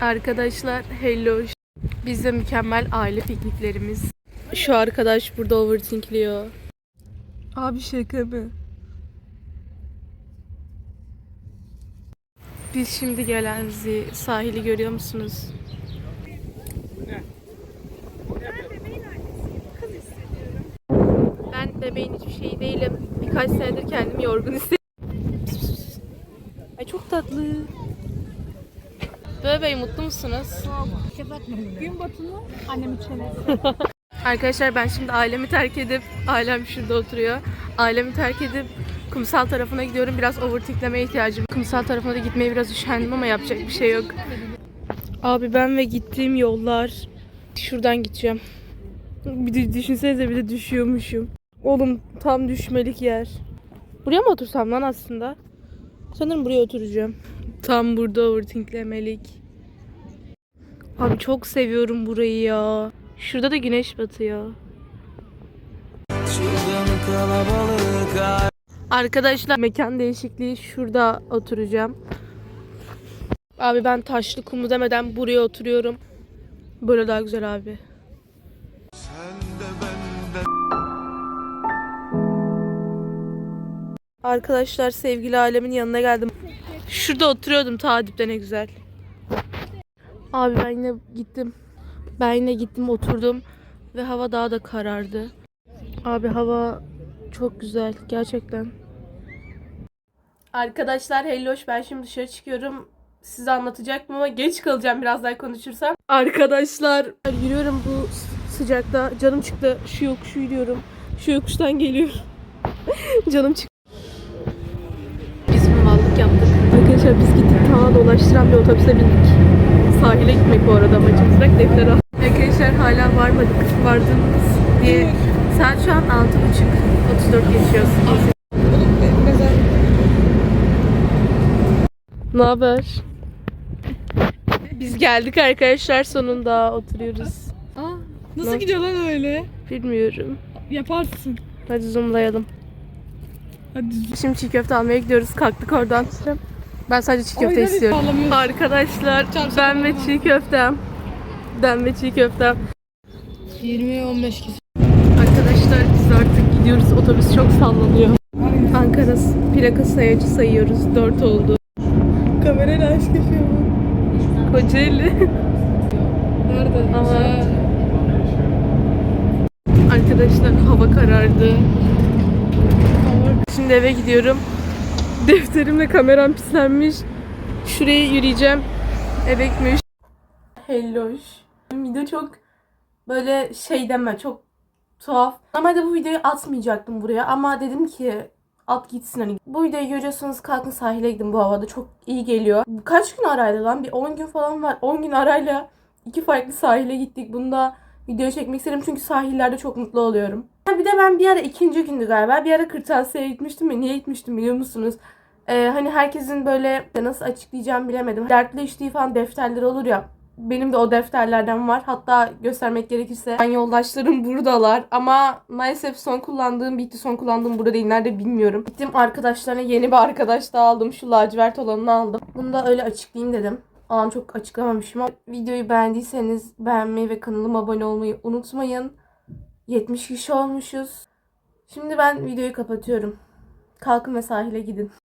Arkadaşlar hello. Bizde mükemmel aile pikniklerimiz. Şu arkadaş burada overthinkliyor. Abi şaka mı? Biz şimdi gelen zi- sahili görüyor musunuz? Ben bebeğin hiçbir şeyi değilim. Birkaç senedir kendimi yorgun hissediyorum. Ay çok tatlı. Bebe mutlu musunuz? Gün batımı annemin çenesi. Arkadaşlar ben şimdi ailemi terk edip, ailem şurada oturuyor. Ailemi terk edip kumsal tarafına gidiyorum. Biraz overthinklemeye ihtiyacım. Kumsal tarafına da gitmeye biraz üşendim ama yapacak bir şey yok. Abi ben ve gittiğim yollar. Şuradan gideceğim. Bir de düşünsenize bir de düşüyormuşum. Oğlum tam düşmelik yer. Buraya mı otursam lan aslında? Sanırım buraya oturacağım. Tam burada overthinklemelik. Abi çok seviyorum burayı ya. Şurada da güneş batıyor. Arkadaşlar mekan değişikliği şurada oturacağım. Abi ben taşlı kumu demeden buraya oturuyorum. Böyle daha güzel abi. Arkadaşlar sevgili alemin yanına geldim. Şurada oturuyordum ta dipte ne güzel. Abi ben yine gittim. Ben yine gittim oturdum ve hava daha da karardı. Abi hava çok güzel gerçekten. Arkadaşlar helloş ben şimdi dışarı çıkıyorum. Size anlatacaktım ama geç kalacağım biraz daha konuşursam. Arkadaşlar yürüyorum bu sıcakta. Canım çıktı. Şu yokuşu yürüyorum. Şu yokuştan geliyor. Canım çıktı. Arkadaşlar biz gittik tava dolaştıran bir otobüse bindik. Sahile gitmek bu arada amacımız. Bak defter al. Arkadaşlar hala varmadık. Vardığımız diye saat şu an 6.30. 34 geçiyor. Ne haber? Biz geldik arkadaşlar sonunda oturuyoruz. Aa, nasıl Ne? gidiyor lan öyle? Bilmiyorum. Yaparsın. Hadi zoomlayalım. Hadi. Şimdi çiğ köfte almaya gidiyoruz. Kalktık oradan. Ben sadece çiğ köfte istiyorum. Arkadaşlar ben ve çiğ köftem. Ben ve çiğ köftem. 20-15 kişi. Arkadaşlar biz artık gidiyoruz. Otobüs çok sallanıyor. Ankara plaka sayacı sayıyoruz. 4 oldu. Kamerayla aşk yapıyor bu. Kocaeli. Nerede? Ama-. Arkadaşlar hava karardı. Şimdi eve gidiyorum. Defterimle kameram pislenmiş. Şuraya yürüyeceğim. Eve gitmiş. Helloş. Video çok böyle şey deme çok tuhaf. Normalde bu videoyu atmayacaktım buraya ama dedim ki at gitsin hani. Bu videoyu görüyorsanız kalkın sahile gidin bu havada. Çok iyi geliyor. Kaç gün arayla lan? Bir 10 gün falan var. 10 gün arayla iki farklı sahile gittik. Bunda video çekmek istedim çünkü sahillerde çok mutlu oluyorum. Bir de ben bir ara ikinci gündü galiba. Bir ara kırtasiyeye gitmiştim ve niye gitmiştim biliyor musunuz? Ee, hani herkesin böyle nasıl açıklayacağım bilemedim. Dertli içtiği falan defterleri olur ya. Benim de o defterlerden var. Hatta göstermek gerekirse ben yoldaşlarım buradalar. Ama maalesef son kullandığım bitti. Son kullandığım burada değil. Nerede bilmiyorum. Gittim arkadaşlarına yeni bir arkadaş da aldım. Şu lacivert olanını aldım. Bunu da öyle açıklayayım dedim. An çok açıklamamışım ama videoyu beğendiyseniz beğenmeyi ve kanalıma abone olmayı unutmayın. 70 kişi olmuşuz. Şimdi ben videoyu kapatıyorum. Kalkın ve sahile gidin.